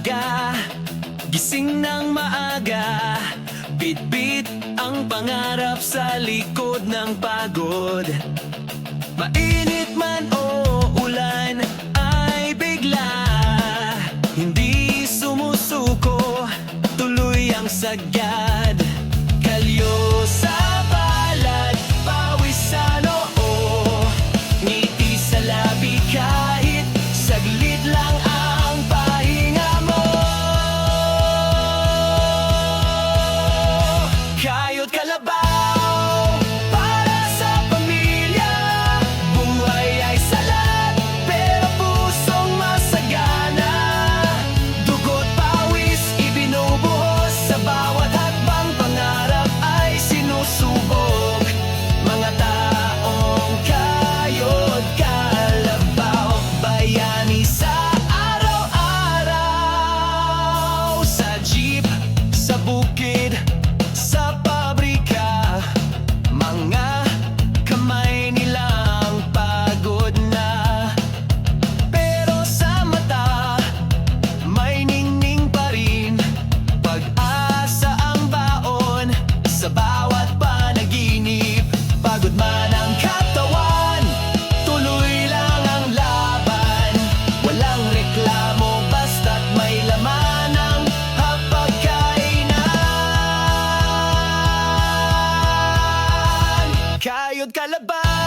talaga Gising ng maaga Bitbit ang pangarap sa likod ng pagod. Mainit man o ulan ay bigla Hindi sumusuko, tuloy ang sagad lullaby. Pagkalabas.